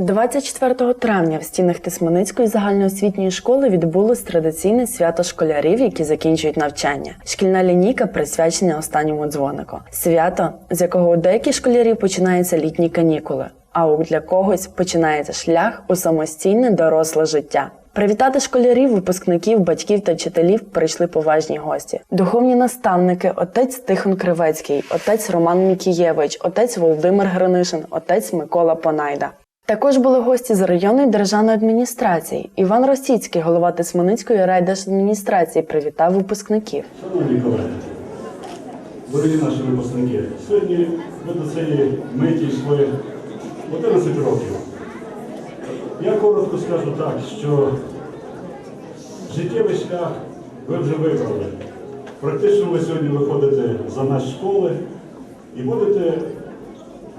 24 травня в стінах Тисманицької загальноосвітньої школи відбулось традиційне свято школярів, які закінчують навчання. Шкільна лінійка присвячена останньому дзвонику. Свято, з якого у деяких школярів починаються літні канікули, а у для когось починається шлях у самостійне доросле життя. Привітати школярів, випускників, батьків та вчителів прийшли поважні гості. Духовні наставники, отець Тихон Кривецький, отець Роман Мікієвич, отець Володимир Гринишин, отець Микола Понайда. Також були гості з районної державної адміністрації. Іван Росіцький, голова Тисманицької райдержадміністрації, привітав випускників. Шановні колеги, дорогі наші випускники, сьогодні ви до цієї миті йшли 11 років. Я коротко скажу так, що життєвий шлях ви вже вибрали. Практично ви сьогодні виходите за наші школи і будете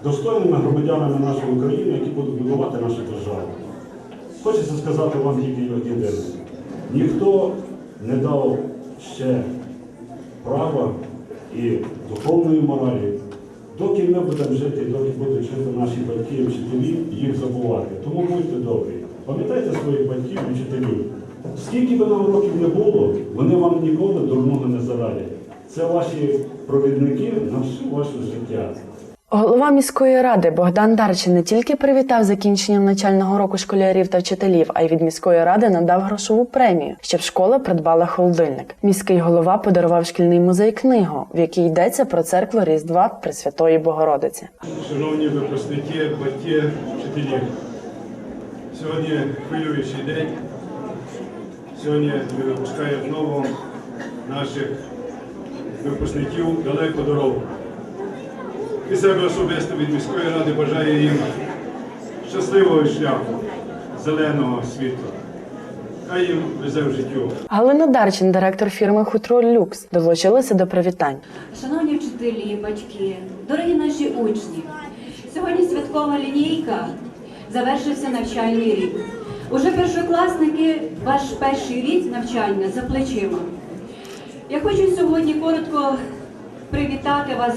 достойними громадянами нашої України, які будуть будувати нашу державу. Хочеться сказати вам тільки єдине. Ніхто не дав ще права і духовної моралі, доки ми будемо жити, доки будуть жити наші батьки і вчителі, їх забувати. Тому будьте добрі. Пам'ятайте своїх батьків і вчителів. Скільки би нам років не було, вони вам ніколи дурного не зарадять. Це ваші провідники на всю ваше життя. Голова міської ради Богдан Дарчин не тільки привітав закінчення навчального року школярів та вчителів, а й від міської ради надав грошову премію, щоб школа придбала холодильник. Міський голова подарував шкільний музей книгу, в якій йдеться про церкву Різдва Пресвятої Богородиці. Шановні випускники, батьки, вчителі, сьогодні хвилюючий день. Сьогодні ми випускаємо знову наших випускників далеку дорогу. Від себе особисто від міської ради бажаю їм щасливого шляху, зеленого світла. Хай їм везе в життю. Галина Дарчин, директор фірми Хутро Люкс, долучилася до привітань. Шановні вчителі, батьки, дорогі наші учні, сьогодні святкова лінійка, завершився навчальний рік. Уже першокласники, ваш перший рік навчання за плечима. Я хочу сьогодні коротко привітати вас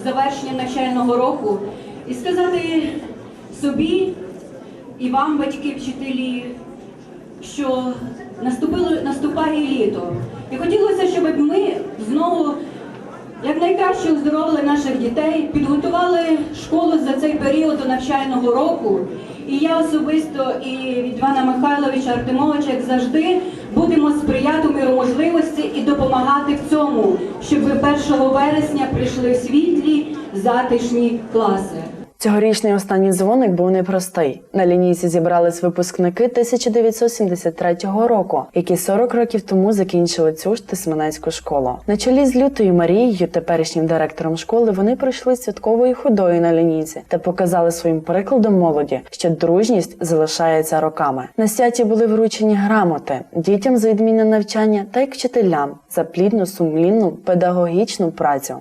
з завершенням навчального року і сказати собі і вам, батьки, вчителі, що наступило наступає літо. І хотілося, щоб ми знову якнайкраще оздоровили наших дітей, підготували школу за цей період до навчального року. І я особисто і від Івана Михайловича Артемовича, як завжди, будемо сприяти миру можливості і допомагати в цьому, щоб ви 1 вересня прийшли в світлі, затишні класи. Цьогорічний останній дзвоник був непростий. На лінійці зібрались випускники 1973 року, які 40 років тому закінчили цю ж тисменецьку школу. На чолі з лютою Марією, теперішнім директором школи, вони пройшли святковою ходою на лінійці та показали своїм прикладом молоді, що дружність залишається роками. На святі були вручені грамоти дітям за відмінне навчання та й вчителям за плідну сумлінну педагогічну працю.